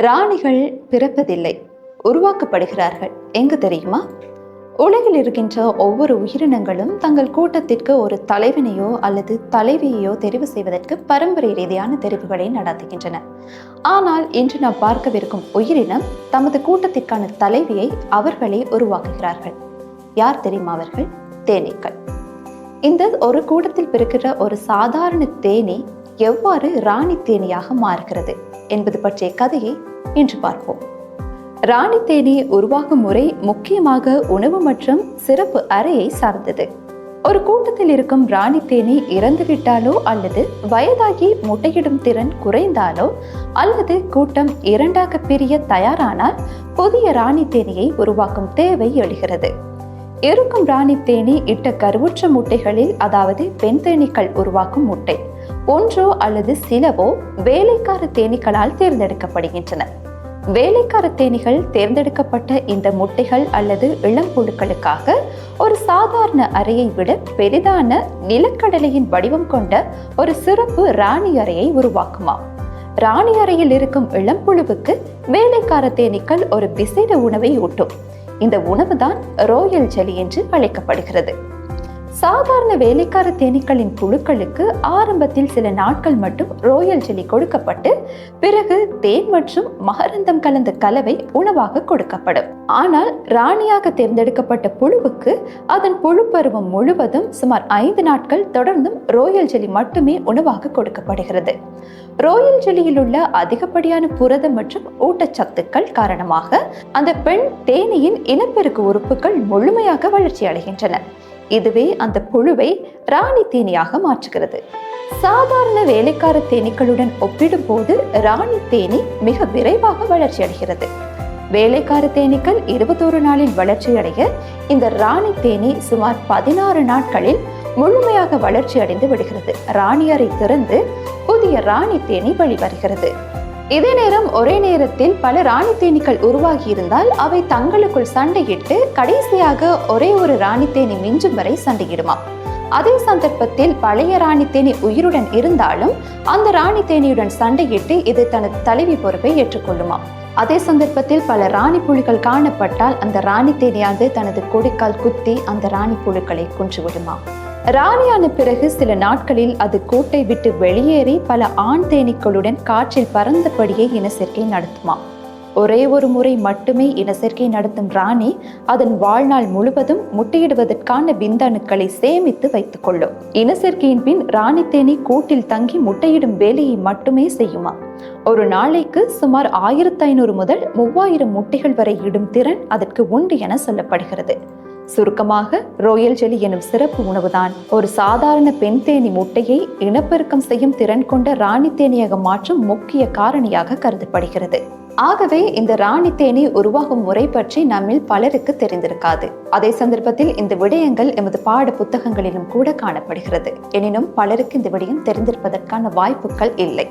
ராணிகள் பிறப்பதில்லை. உருவாக்கப்படுகிறார்கள். எங்கு தெரியுமா? உலகில் இருக்கின்ற ஒவ்வொரு உயிரினங்களும் தங்கள் கூட்டத்திற்கு ஒரு தலைவனையோ அல்லது தலைவியையோ தெரிவு செய்வதற்கு பரம்பரை ரீதியான தெரிவுகளை நடத்துகின்றன. ஆனால் இன்று நாம் பார்க்கவிருக்கும் உயிரினம் தமது கூட்டத்திற்கான தலைவியை அவர்களே உருவாக்குகிறார்கள். யார் தெரியுமா அவர்கள்? தேனீக்கள். இந்த ஒரு கூட்டத்தில் பிறக்கிற ஒரு சாதாரண தேனி எவ்வாறு ராணி தேனியாக மாறுகிறது என்பது பற்றிய கதையை இன்று பார்ப்போம். ராணி தேனி உருவாகும் முறை முக்கியமாக உணவு மற்றும் சிறப்பு அறையை சார்ந்தது. ஒரு கூட்டத்தில் இருக்கும் ராணி தேனி இறந்துவிட்டாலோ அல்லது வயதாகி முட்டையிடும் திறன் குறைந்தாலோ அல்லது கூட்டம் இரண்டாக பிரிய தயாரானால் புதிய ராணி தேனியை உருவாக்கும் தேவை எழுகிறது. இருக்கும் ராணி தேனி இட்ட கருவுற்ற முட்டைகளில் அதாவது பெண் தேனீக்கள் உருவாக்கும் முட்டை ஒன்றோ அல்லது சிலவோ வேலைக்கார தேனீக்களால் தேர்ந்தெடுக்கப்படுகின்றன. வேலைக்கார தேனீகள் தேர்ந்தெடுக்கப்பட்ட இந்த முட்டைகள் அல்லது இளம்புழுக்களுக்காக ஒரு சாதாரண அறையை விட பெரிதான நிலக்கடலையின் வடிவம் கொண்ட ஒரு சிறப்பு ராணி அறையை உருவாக்குமாம். ராணி அறையில் இருக்கும் இளம்புழுவுக்கு வேலைக்கார தேனீக்கள் ஒரு விசேட உணவை ஊட்டும். இந்த உணவு தான் ரோயல் ஜெலி என்று அழைக்கப்படுகிறது. சாதாரண வேலைக்கார தேனீக்களின் புழுக்களுக்கு ஆரம்பத்தில் சில நாட்கள் மட்டும் ரோயல் ஜெலி கொடுக்கப்பட்டு பிறகு தேன் மற்றும் மகரந்தம் கலந்த கலவை உணவாக கொடுக்கப்படும். ஆனால் ராணியாக தேர்ந்தெடுக்கப்பட்ட புழுவுக்கு அதன் புழு பருவம் முழுவதும் சுமார் ஐந்து நாட்கள் தொடர்ந்தும் ரோயல் ஜெலி மட்டுமே உணவாக கொடுக்கப்படுகிறது. ரோயல் ஜெலியில் உள்ள அதிகப்படியான புரதம் மற்றும் ஊட்டச்சத்துக்கள் காரணமாக அந்த பெண் தேனியின் இனப்பெருக்கு உறுப்புகள் முழுமையாக வளர்ச்சி அடைகின்றன. இதுவே அந்த புழுவை ராணி தேனியாக மாற்றுகிறது. சாதாரண வேலைக்கார தேனீக்களுடன் ஒப்பிடும்போது ராணி தேனி மிக விரைவாக வளர்ச்சி அடைகிறது. வேலைக்கார தேனீக்கள் இருபத்தோரு நாளில் வளர்ச்சி அடைய இந்த ராணி தேனி சுமார் பதினாறு நாட்களில் முழுமையாக வளர்ச்சி அடைந்து விடுகிறது. ராணியரை திறந்து புதிய ராணி தேனி வெளிவருகிறது இதே நேரம் ஒரே நேரத்தில் பல ராணி தேனீக்கள் உருவாகியிருந்தால் அவை தங்களுக்குள் சண்டையிட்டு கடைசியாக ஒரே ஒரு ராணி தேனி மிஞ்சும் வரை சண்டையிடுமாம் அதே சந்தர்ப்பத்தில் பழைய ராணி தேனி உயிருடன் இருந்தாலும் அந்த ராணி தேனியுடன் சண்டையிட்டு இது தனது தலைவி பொறுப்பை ஏற்றுக்கொள்ளுமாம் அதே சந்தர்ப்பத்தில் பல ராணி புலிகள் காணப்பட்டால் அந்த ராணி தேனியானது தனது கொடிக்கால் குத்தி அந்த ராணி புழுக்களை கொன்று விடுமாம் ராணியான பிறகு சில நாட்களில் அது கூட்டை விட்டு வெளியேறி பல ஆண் தேனீக்களுடன் காற்றில் பறந்தபடியே இனச்சேர்க்கை நடத்துமா. ஒரே ஒரு முறை மட்டுமே இனச்சேர்க்கை நடத்தும் ராணி அதன் வாழ்நாள் முழுவதும் முட்டையிடுவதற்கான விந்தணுக்களை சேமித்து வைத்துக் கொள்ளும். இனச்சேர்க்கையின் பின் ராணி தேனி கூட்டில் தங்கி முட்டையிடும் வேலையை மட்டுமே செய்யுமா. ஒரு நாளைக்கு சுமார் ஆயிரத்தி ஐநூறு முதல் மூவாயிரம் முட்டைகள் வரை இடும் திறன் அதற்கு உண்டு என சொல்லப்படுகிறது. சுருக்கமாக ரோயல் ஜெலி எனும் சிறப்பு உணவுதான். ஒரு சாதாரண பெண் தேனி முட்டையை இனப்பெருக்கம் செய்யும் திறன் கொண்ட ராணி தேனியாக மாற்றும் முக்கிய காரணியாக கருதப்படுகிறது. ஆகவே இந்த ராணி தேனி உருவாகும் முறை பற்றி நம்மில் பலருக்கு தெரிந்திருக்காது. அதே சந்தர்ப்பத்தில் இந்த விடயங்கள் எமது பாட புத்தகங்களிலும் கூட காணப்படுகிறது. எனினும் பலருக்கு இந்த விடயம் தெரிந்திருப்பதற்கான வாய்ப்புகள் இல்லை.